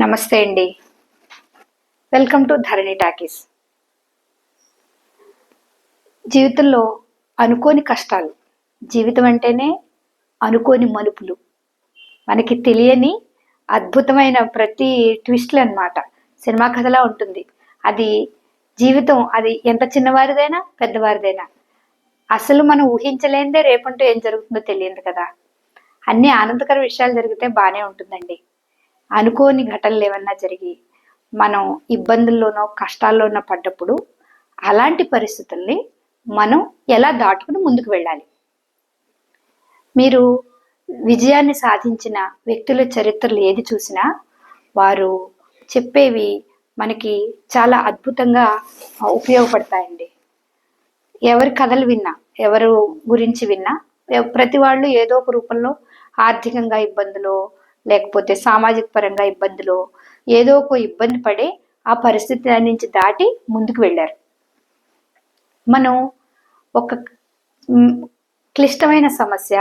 నమస్తే అండి. Welcome to Dharani talkies జీవితంలో అనుకోని కష్టాలు జీవితం అంటేనే అనుకోని మలుపులు. మనకి తెలియని అద్భుతమైన ప్రతి ట్విస్ట్లు అన్నమాట. సినిమా కథలా ఉంటుంది. అది జీవితం అది ఎంత చిన్నవారిదైనా పెద్దవారిదైనా. అసలు మనం ఊహించలేనిదే రేపంటూ ఏం జరుగుతుందో తెలియదు కదా. అన్ని ఆనందకర విషయాలు జరిగితే బాగానే ఉంటుందండి. అనుకోని ఘటనలు ఏమన్నా జరిగి మనం ఇబ్బందుల్లోనో కష్టాల్లోనో పడ్డప్పుడు అలాంటి పరిస్థితుల్ని మనం ఎలా దాటుకుని ముందుకు వెళ్ళాలి? మీరు విజయాన్ని సాధించిన వ్యక్తుల చరిత్రలు ఏది చూసినా వారు చెప్పేవి మనకి చాలా అద్భుతంగా ఉపయోగపడతాయండి. ఎవరి కథలు విన్నా ఎవరు గురించి విన్నా ప్రతి వాళ్ళు ఏదో ఒక రూపంలో ఆర్థికంగా ఇబ్బందులు లేకపోతే సామాజిక పరంగా ఇబ్బందులు ఏదో ఒక ఇబ్బంది పడి ఆ పరిస్థితి నుంచి దాటి ముందుకు వెళ్ళారు. మనం ఒక క్లిష్టమైన సమస్య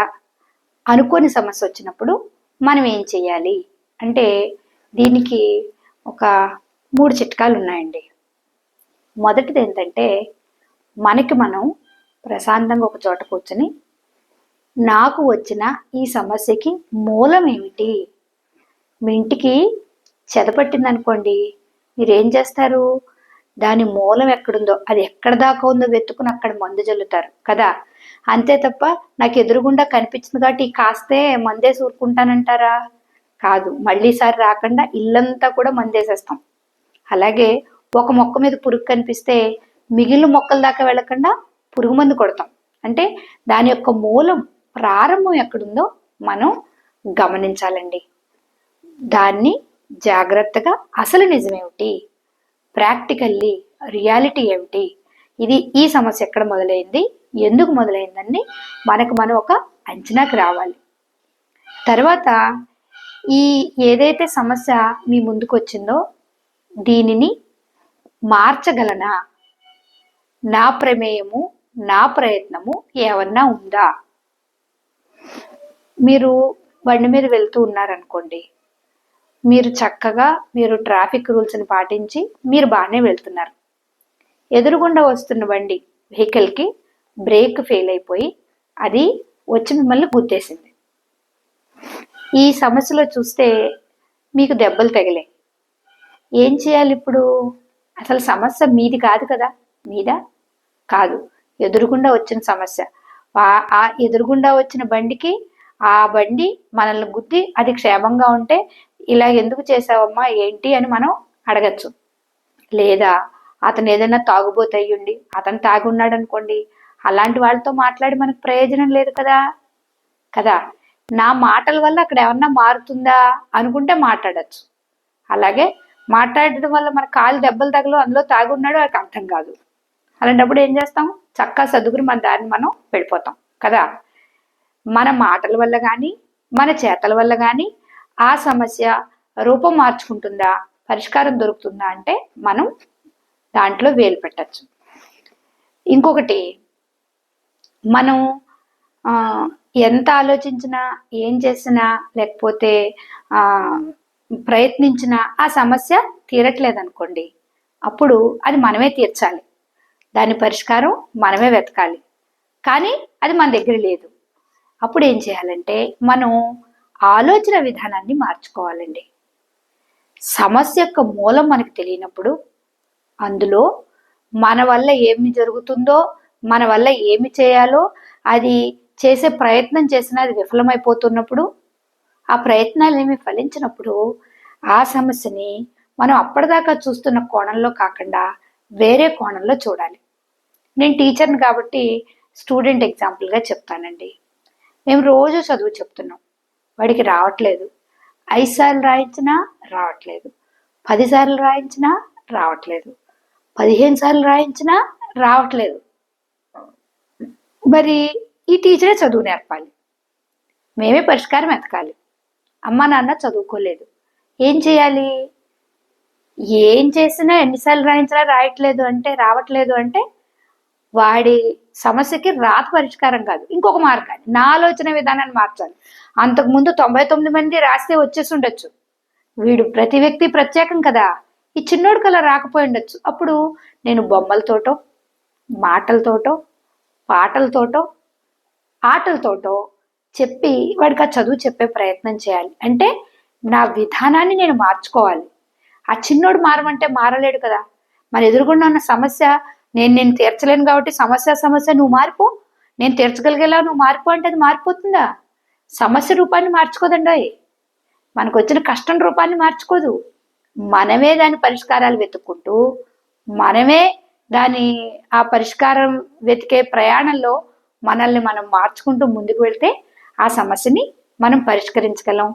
అనుకోని సమస్య వచ్చినప్పుడు మనం ఏం చేయాలి? అంటే దీనికి ఒక మూడు చిట్కాలు ఉన్నాయండి. మొదటిది ఏంటంటే మనకి మనం ప్రశాంతంగా ఒక చోట కూర్చొని నాకు వచ్చిన ఈ సమస్యకి మూలం ఏమిటి? మీ ఇంటికి చెదపట్టిందనుకోండి మీరేం మీరు ఏం చేస్తారు? దాని మూలం ఎక్కడుందో అది ఎక్కడ దాకా ఉందో వెతుకుని అక్కడ మందు చల్లుతారు కదా? అంతే తప్ప నాకు ఎదురుగుండా కనిపించింది కాబట్టి కాస్తే మందేసి ఊరుకుంటానంటారా కాదు మళ్ళీసారి రాకుండా ఇల్లంతా కూడా మందేసేస్తాం. అలాగే ఒక మొక్క మీద పురుగు కనిపిస్తే మిగిలిన మొక్కల దాకా వెళ్ళకుండా పురుగు మందు కొడతాం. అంటే దాని యొక్క మూలం ప్రారంభం ఎక్కడుందో మనం గమనించాలండి. దాన్ని జాగ్రత్తగా అసలు నిజమేమిటి? ప్రాక్టికల్లీ రియాలిటీ ఏమిటి? ఇది ఈ సమస్య ఎక్కడ మొదలైంది? ఎందుకు మొదలైందని మనకు మనం ఒక అంచనాకి రావాలి. తర్వాత ఈ ఏదైతే సమస్య మీ ముందుకు వచ్చిందో దీనిని మార్చగలనా? నా ప్రమేయము నా ప్రయత్నము ఏమన్నా ఉందా? మీరు బండి మీద వెళ్తూ ఉన్నారనుకోండి మీరు చక్కగా మీరు ట్రాఫిక్ రూల్స్ని పాటించి మీరు బాగానే వెళ్తున్నారు. ఎదురుగుండా వస్తున్న బండి వెహికల్కి బ్రేక్ ఫెయిల్ అయిపోయి అది వచ్చి మిమ్మల్ని గుద్దేసింది. ఈ సమస్యలో చూస్తే మీకు దెబ్బలు తగిలాయి. ఏం చేయాలి ఇప్పుడు? అసలు సమస్య మీది కాదు కదా? మీదా? కాదు. ఎదురుగుండా వచ్చిన సమస్య. ఆ ఎదురుగుండా వచ్చిన బండికి ఆ బండి మనల్ని గుద్ది అది క్షేమంగా ఉంటే ఇలా ఎందుకు చేసావమ్మా ఏంటి అని మనం అడగచ్చు. లేదా అతను ఏదైనా తాగుబోతే అయ్యుండి అతను తాగున్నాడు అనుకోండి అలాంటి వాళ్ళతో మాట్లాడి మనకు ప్రయోజనం లేదు కదా? కదా? నా మాటల వల్ల అక్కడ ఏమన్నా మారుతుందా? అనుకుంటే మాట్లాడచ్చు. అలాగే మాట్లాడడం వల్ల మన కాలు దెబ్బలు తగలు అందులో తాగున్నాడు అది అర్థం కాదు. అలాంటప్పుడు ఏం చేస్తాం? చక్కగా సదుగురు మన దారిని మనం వెళ్ళిపోతాం. కదా? మన మాటల వల్ల కానీ మన చేతల వల్ల కానీ ఆ సమస్య రూపం మార్చుకుంటుందా? పరిష్కారం దొరుకుతుందా అంటే మనం దాంట్లో వేలు పెట్టచ్చు. ఇంకొకటి మనం ఎంత ఆలోచించినా ఏం చేసినా లేకపోతే ప్రయత్నించినా ఆ సమస్య తీరట్లేదు అనుకోండి అప్పుడు అది మనమే తీర్చాలి. దాని పరిష్కారం మనమే వెతకాలి. కానీ అది మన దగ్గర లేదు. అప్పుడు ఏం చేయాలంటే మనం ఆలోచన విధానాన్ని మార్చుకోవాలండి. సమస్య యొక్క మూలం మనకు తెలియనప్పుడు అందులో మన వల్ల ఏమి జరుగుతుందో మన వల్ల ఏమి చేయాలో అది చేసే ప్రయత్నం చేసినా అది విఫలమైపోతున్నప్పుడు ఆ ప్రయత్నాలు ఏమి ఫలించినప్పుడు ఆ సమస్యని మనం అప్పటిదాకా చూస్తున్న కోణంలో కాకుండా వేరే కోణంలో చూడాలి. నేను టీచర్ని కాబట్టి స్టూడెంట్ ఎగ్జాంపుల్గా చెప్తానండి. మేము రోజు చదువు చెప్తున్నాం. వాడికి రావట్లేదు. ఐదు సార్లు రాయించినా రావట్లేదు. పది సార్లు రాయించినా రావట్లేదు. పదిహేను సార్లు రాయించినా రావట్లేదు. మరి ఈ టీచరే చదువు నేర్పాలి. మేమే పరిష్కారం ఎతకాలి అమ్మ నాన్న చదువుకోలేదు. ఏం చేయాలి? ఏం చేసినా ఎన్నిసార్లు రాయించినా రాయట్లేదు అంటే రావట్లేదు అంటే వాడి సమస్యకి రాత పరిష్కారం కాదు. ఇంకొక మార్గాన్ని నా ఆలోచన విధానాన్ని మార్చాలి. అంతకుముందు తొంభై తొమ్మిది మంది రాస్తే వచ్చేసి ఉండొచ్చు. వీడు ప్రతి వ్యక్తి ప్రత్యేకం కదా. ఈ చిన్నోడు కల రాకపోయి ఉండొచ్చు. అప్పుడు నేను బొమ్మలతోటో మాటలతోటో పాటలతోటో ఆటలతోటో చెప్పి వాడికి ఆ చదువు చెప్పే ప్రయత్నం చేయాలి. అంటే నా విధానాన్ని నేను మార్చుకోవాలి. ఆ చిన్నోడు మారమంటే మారలేడు కదా. మరి ఎదురుగుండా ఉన్న సమస్య నేను నేను తీర్చలేను కాబట్టి సమస్య సమస్య నువ్వు మారిపో. నేను తీర్చగలిగేలా నువ్వు మారిపో అంటే అది మారిపోతుందా? సమస్య రూపాన్ని మార్చుకోదండి మనకు వచ్చిన కష్టం రూపాన్ని మార్చుకోదు. మనమే దాని పరిష్కారాలు వెతుక్కుంటూ మనమే దాని ఆ పరిష్కారం వెతికే ప్రయాణంలో మనల్ని మనం మార్చుకుంటూ ముందుకు వెళ్తే ఆ సమస్యని మనం పరిష్కరించగలం.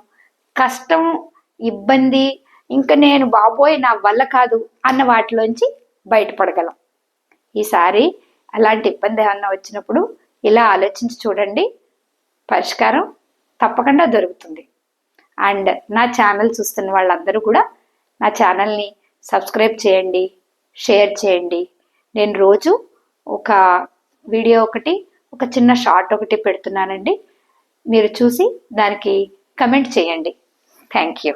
కష్టం ఇబ్బంది ఇంకా నేను బాబోయ్ నా వల్ల కాదు అన్న వాటిలోంచి బయటపడగలం. ఈసారి అలాంటి ఇబ్బంది ఏమన్నా వచ్చినప్పుడు ఇలా ఆలోచించి చూడండి. పరిష్కారం తప్పకుండా దొరుకుతుంది. అండ్ నా ఛానల్ చూస్తున్న వాళ్ళందరూ కూడా నా ఛానల్ని సబ్స్క్రైబ్ చేయండి షేర్ చేయండి. నేను రోజు ఒక వీడియో ఒకటి ఒక చిన్న షార్ట్ ఒకటి పెడుతున్నానండి. మీరు చూసి దానికి కమెంట్ చేయండి. Thank you.